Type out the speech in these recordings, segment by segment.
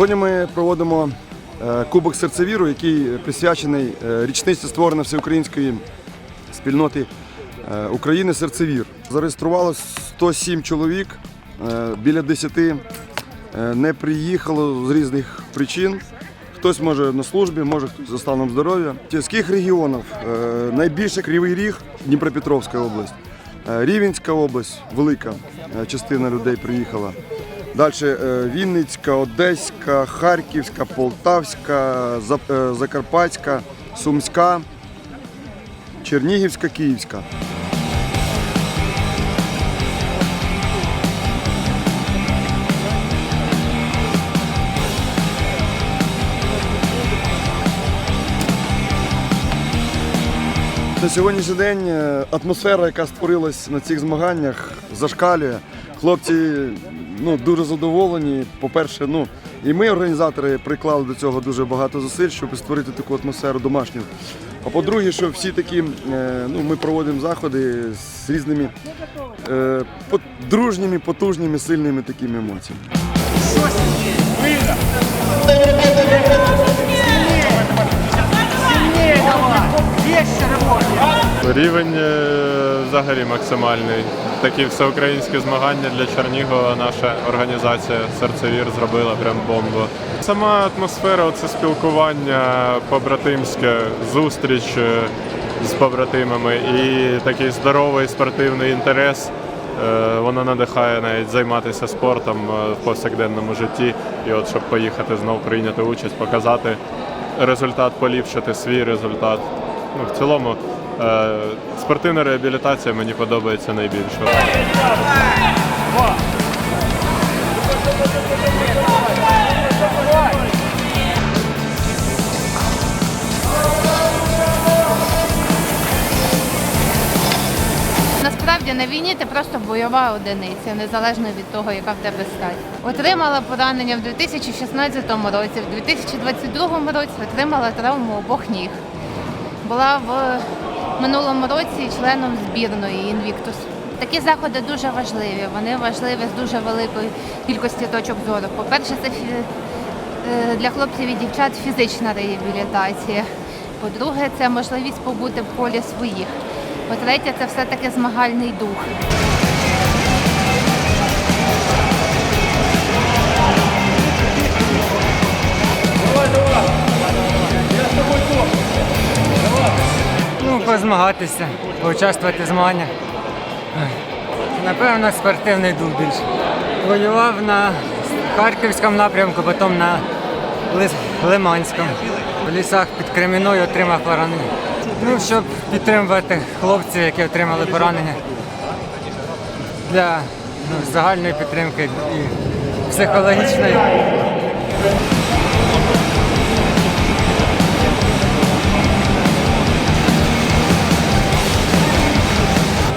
Сьогодні ми проводимо е, Кубок серцевіру, який присвячений е, річниці створення всеукраїнської спільноти е, України серцевір. Зареєструвалося 107 чоловік, е, біля 10 е, не приїхало з різних причин. Хтось може на службі, може хтось за станом здоров'я. Яких регіонів найбільше Кривий Ріг, Дніпропетровська область, Рівенська область, велика частина людей приїхала. Далі Вінницька, Одеська, Харківська, Полтавська, Закарпатська, Сумська, Чернігівська, Київська. На сьогоднішній день е, атмосфера, яка створилась на цих змаганнях, зашкалює. Хлопці ну, дуже задоволені. По-перше, ну, і ми, організатори, приклали до цього дуже багато зусиль, щоб створити таку атмосферу домашню. А по-друге, що всі такі, е, ну, ми проводимо заходи з різними е, дружніми, потужними, сильними такими емоціями. Рівень е, взагалі максимальний. Такі всеукраїнські змагання для Чернігова наша організація Серцевір зробила прям бомбу. Сама атмосфера, це спілкування побратимське, зустріч е, з побратимами і такий здоровий спортивний інтерес. е, Воно надихає навіть займатися спортом в повсякденному житті. І от щоб поїхати знов прийняти участь, показати результат, поліпшити свій результат. Ну, в цілому е, спортивна реабілітація мені подобається найбільше. Насправді на війні ти просто бойова одиниця, незалежно від того, яка в тебе стать. Отримала поранення в 2016 році, в 2022 році отримала травму обох ніг. Була в минулому році членом збірної Інвіктус. Такі заходи дуже важливі. Вони важливі з дуже великої кількості точок зору. По-перше, це е, для хлопців і дівчат фізична реабілітація. По-друге, це можливість побути в полі своїх. По-третє, це все-таки змагальний дух. Позмагатися, поучаствувати в змаганнях. Напевно, спортивний дух більше. Воював на Харківському напрямку, потім на Лиманському. В лісах під Креміною отримав поранення. Ну, щоб підтримувати хлопців, які отримали поранення для ну, загальної підтримки і психологічної.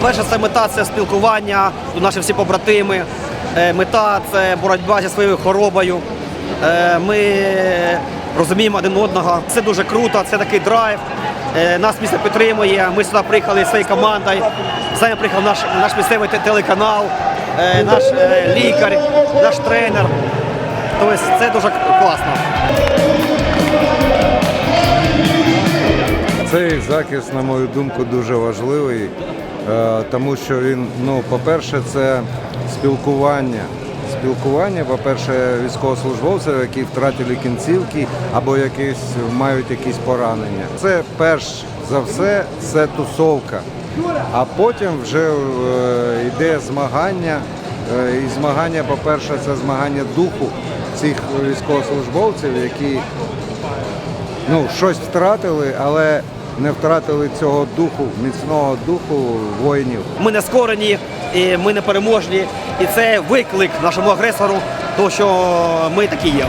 Перша це мета це спілкування, наші всі побратими. Е, Мета це боротьба зі своєю хворобою. Е, Ми розуміємо один одного. Це дуже круто, це такий драйв. Е, Нас місто підтримує. Ми сюди приїхали зі своєю командою. Нами приїхав наш, наш місцевий телеканал, наш лікар, наш тренер. Тобто це дуже класно. Цей захист, на мою думку, дуже важливий, е, тому що він, ну, по-перше, це спілкування. Спілкування, по-перше, військовослужбовців, які втратили кінцівки або якісь мають якісь поранення. Це перш за все це тусовка. А потім вже е, йде змагання. Е, і змагання, по-перше, це змагання духу цих військовослужбовців, які ну, щось втратили, але не втратили цього духу, міцного духу воїнів. Ми не скорені, і ми не переможні. І це виклик нашому агресору, тому що ми такі є.